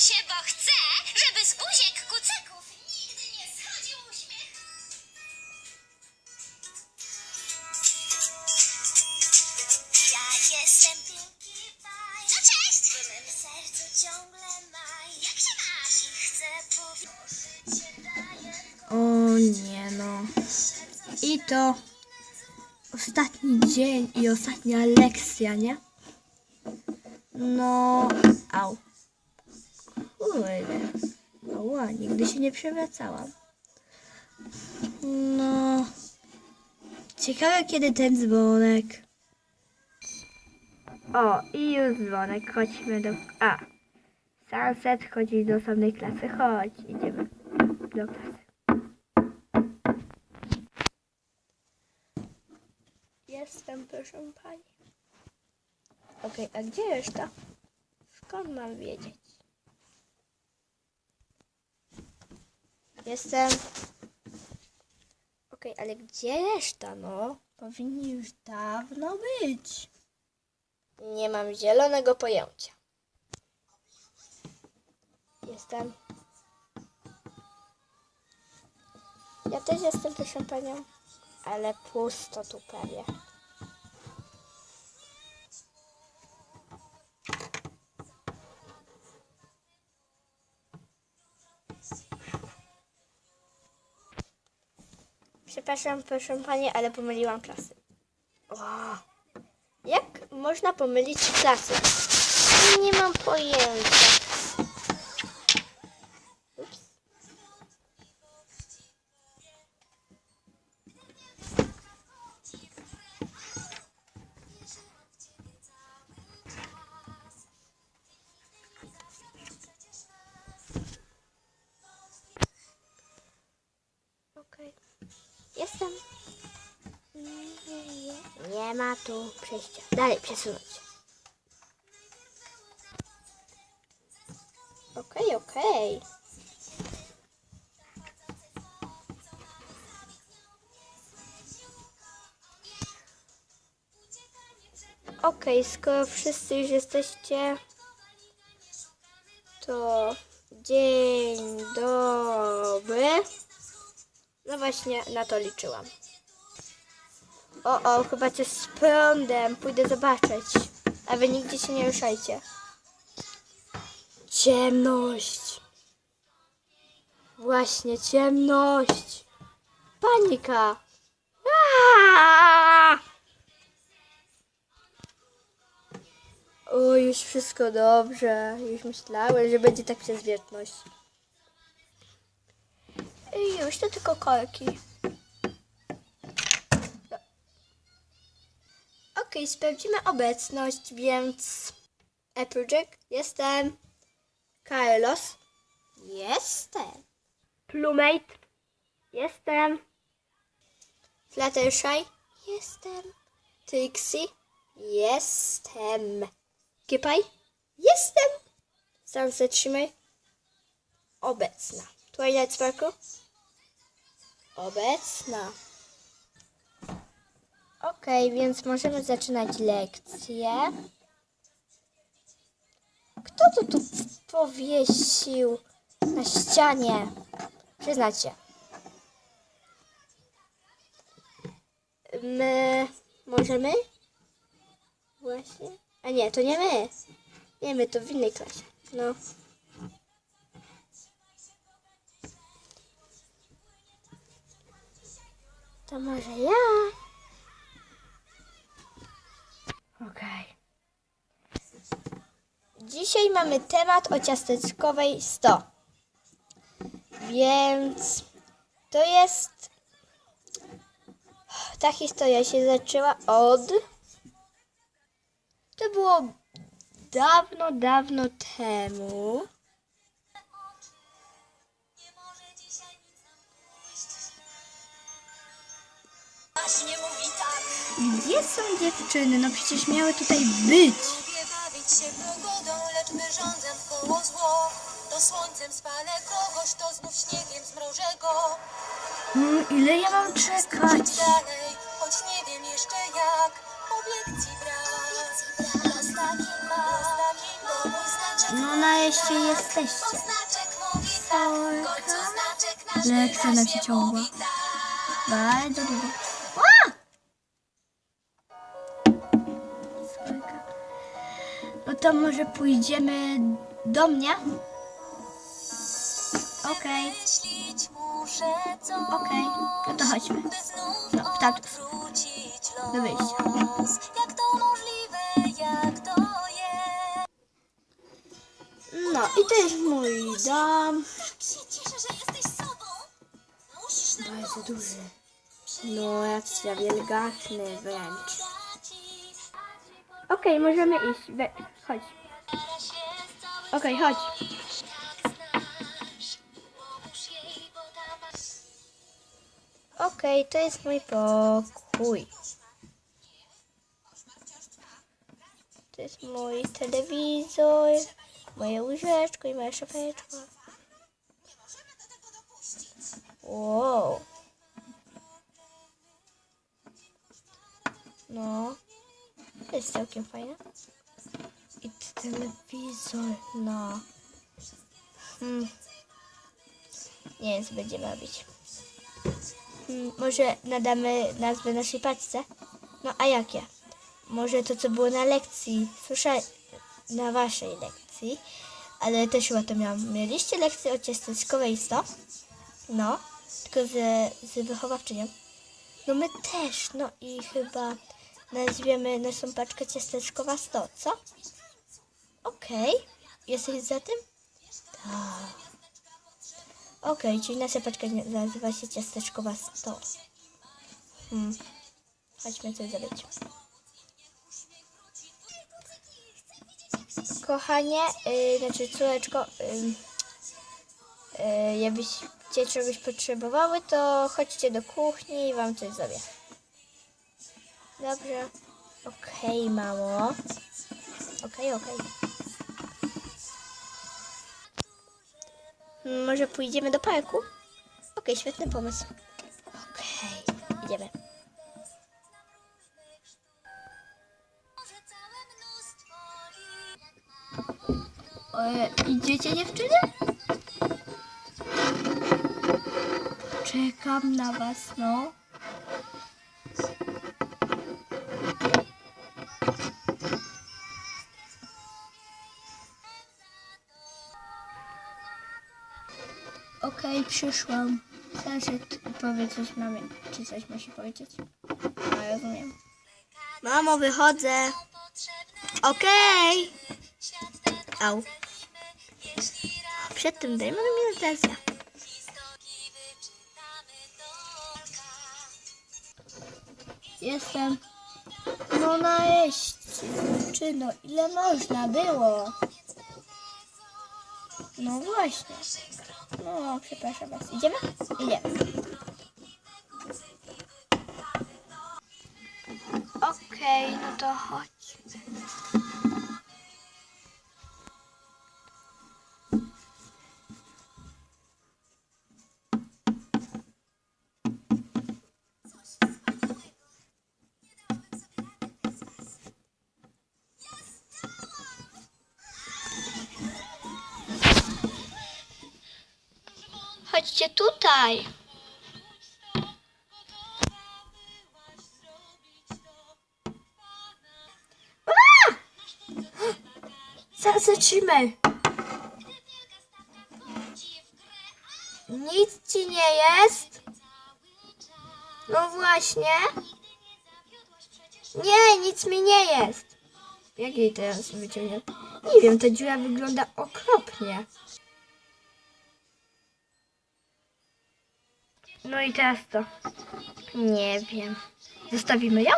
się, bo chcę, żeby z buziek kucyków nigdy nie schodził uśmiech. Ja jestem Pinkie Pie. No cześć! W mym sercu ciągle maj. Jak się masz? I chcę powiedzieć, życie daje O nie no. I to ostatni dzień i ostatnia lekcja, nie? No, au. Kurde. Ała, nigdy się nie przewracałam. No. Ciekawe kiedy ten dzwonek. O, i już dzwonek. Chodźmy do... A. Sunset chodzi do osobnej klasy. Chodź, idziemy do klasy. Jestem, proszę pani. Okej, a gdzie reszta? Skąd mam wiedzieć? Jestem. Okej, ale gdzie reszta, no? Powinni już dawno być. Nie mam zielonego pojęcia. Jestem. Ja też jestem, proszę panią. Ale pusto tu prawie. Przepraszam, proszę pani, ale pomyliłam klasy. O, jak można pomylić klasy? Nie mam pojęcia. Jestem. Nie, ma tu przejścia. Dalej przesunąć. Okej, okej. Okej, skoro wszyscy już jesteście, to dzień No właśnie, na to liczyłam. O, o, chyba coś z prądem. Pójdę zobaczyć. A wy nigdzie się nie ruszajcie. Ciemność. Właśnie, ciemność. Panika. Aaaa! O, już wszystko dobrze. Już myślałem, że będzie tak przez wieczność. I już to tylko korki. Okej, sprawdzimy obecność, więc Applejack, jestem. Carlos, jestem. Plumate, jestem. Fluttershy, jestem. Trixie, jestem. Kipaj, jestem. Sunset Shimmer, obecna. Twilight Sparkle? Obecna. Okej, więc możemy zaczynać lekcję. Kto to tu powiesił na ścianie? Przyznać się. My możemy? Właśnie. A nie, to nie my. Nie my, to w innej klasie. No. To może ja? Okej. Dzisiaj mamy temat o ciasteczkowej 100. Więc to jest. Ta historia się zaczęła od. To było dawno, dawno temu. Właśnie mówi tak. Gdzie są dziewczyny? No przecież miały tutaj być. Lubię bawić się pogodą, lecz my rządzem w koło zło. To słońcem spalę kogoś, to znów śniegiem zmrożę go. Mm, ile ja mam czekać? Idź dalej, choć nie wiem jeszcze jak. Od lekcji brak. Los taki ma, mój znaczek No nareszcie jesteście. Znaczek mówi tak, w końcu znaczek nasz Lekcja nam się ciągła. Bardzo długo. To może pójdziemy do mnie? Okej, co, okej. No to chodźmy. No, w tamtą odwrócić Do wyjścia. los. Jak to możliwe, jak to jest? No i to jest mój dom. Tak się cieszę, że jesteś sobą. Musisz Bardzo duży. No, racja, wielgachny wręcz. Okej, możemy iść. We, chodź. Okej, chodź. Okej, to jest mój pokój. To jest mój telewizor, moje łóżeczko i moja szafeczka. Wow. No, to jest całkiem fajne. I telewizor, no. Hmm. Nie wiem, co będziemy robić. Hmm, może nadamy nazwę naszej paczce? No, a jakie? Może to, co było na lekcji. Słyszę na waszej lekcji. Ale też chyba to miałam. Mieliście lekcję o ciasteczkowej 100? No, tylko z, z wychowawczynią. No my też, no i chyba nazwiemy naszą paczkę ciasteczkowa 100, co? Okej, jesteś za tym? Tak. Okej, czyli nasza paczka nazywa się ciasteczkowa 100. Hmm. Chodźmy coś zrobić. Kochanie, yy, znaczy córeczko, yy, yy, jakbyście czegoś potrzebowały, to chodźcie do kuchni i wam coś zrobię. Dobrze. Okej, mamo. Okej, okej. Hmm, Może pójdziemy do parku? Okej, świetny pomysł. Okej, idziemy. E, idziecie dziewczyny? Czekam na was, no. Przyszłam. Zaszedł powiedz coś mamie. Czy coś musi powiedzieć? No, rozumiem. Mamo, wychodzę. Okej. Au. Przed tym dajmy mi. Jestem. No nareszcie. Czy no, ile można było? No właśnie. No, przepraszam was. Idziemy? Idziemy. Okej, no to chodźmy. Chodźcie tutaj. Zaraz zatrzymaj. Nic ci nie jest? No właśnie. Nie, nic mi nie jest. Jak jej teraz wyciągnie? Nie wiem, ta dziura wygląda okropnie. No i teraz to. Nie wiem. Zostawimy ją?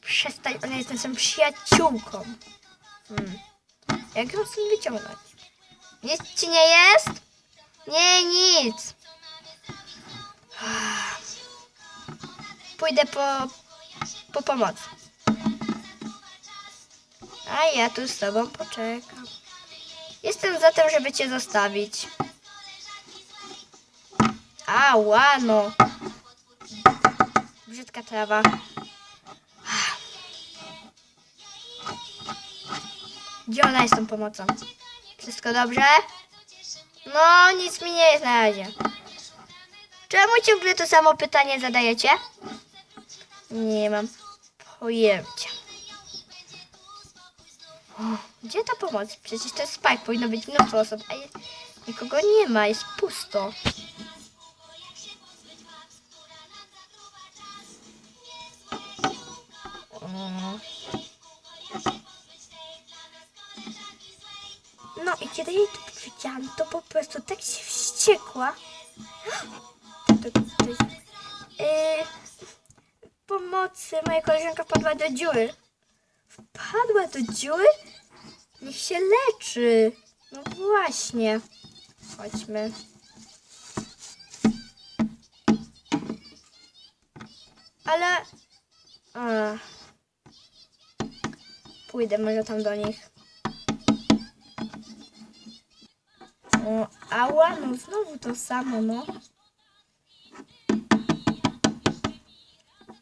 Przestań, ona jest naszą przyjaciółką. Hmm. Jak ją stąd wyciągnąć? Nic ci nie jest? Nie, nic. Pójdę po, po pomoc. A ja tu z tobą poczekam. Jestem za tym, żeby cię zostawić. Ała, no. Brzydka trawa. Gdzie ona jest tą pomocą? Wszystko dobrze? No, nic mi nie jest na razie. Czemu ciągle to samo pytanie zadajecie? Nie mam pojęcia. O, gdzie ta pomoc? Przecież jest Spike, powinno być mnóstwo osób, a nikogo nie ma, jest pusto. No i kiedy jej to powiedziałam, to po prostu tak się wściekła. Yy, pomocy, moja koleżanka wpadła do dziury. Wpadła do dziury? Niech się leczy. No właśnie. Chodźmy. Ale... A. Pójdę może tam do nich. O, ała, no znowu to samo, no.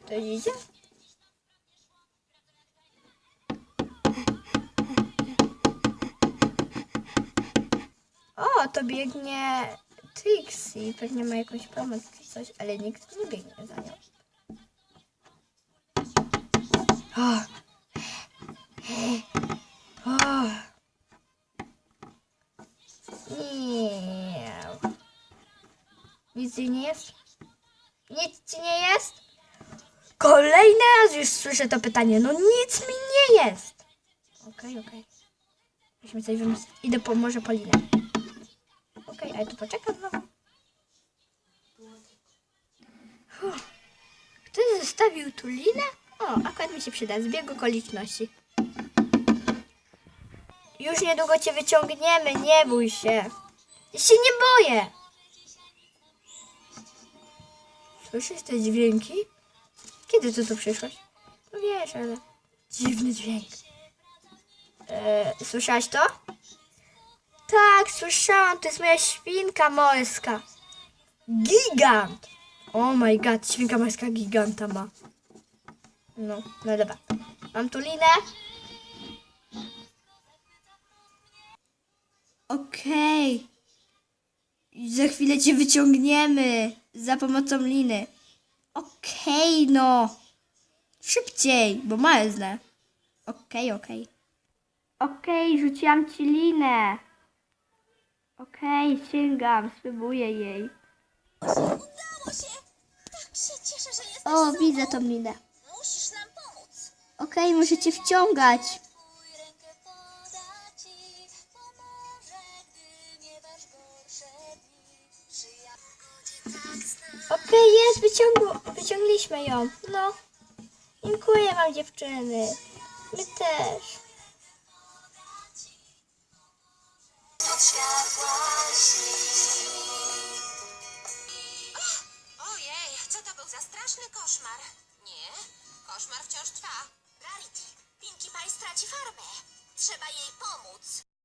To idzie? O, to biegnie Trixie. Pewnie ma jakąś pomoc czy coś, ale nikt nie biegnie za nią. Słyszę to pytanie. No nic mi nie jest. Okej, okej. Musimy coś wymyślić. Idę po może Polinę. Okej, ale tu poczekam znowu. Ktoś zostawił tu linę? O, akurat mi się przyda. Zbieg okoliczności. Już niedługo cię wyciągniemy, nie bój się. Ja się nie boję. Słyszysz te dźwięki? Kiedy ty tu przyszłaś? No wiesz, ale dziwny dźwięk. E, słyszałaś to? Tak, słyszałam, to jest moja świnka morska. Gigant! Oh my god, świnka morska giganta ma. No, no dobra. Mam tu linę. Okej. Za chwilę cię wyciągniemy za pomocą liny. Okej, no. Szybciej, bo malznę. Okej, okej. Okej, rzuciłam ci linę. Okej, sięgam, spróbuję jej. Udało się! Tak się cieszę, że jesteś O, sobą. widzę tą linę. Musisz nam pomóc. Okej, muszę cię wciągać. Twój rękę poda ci, pomoże, gdy miewasz gorsze dni. Przyjaciół tak zna. Okej, jest, wyciągu, wyciągliśmy ją. No. Dziękuję wam dziewczyny. My też. Ojej, co to był za straszny koszmar? Nie, koszmar wciąż trwa. Rarity, Pinkie Pie straci farbę. Trzeba jej pomóc.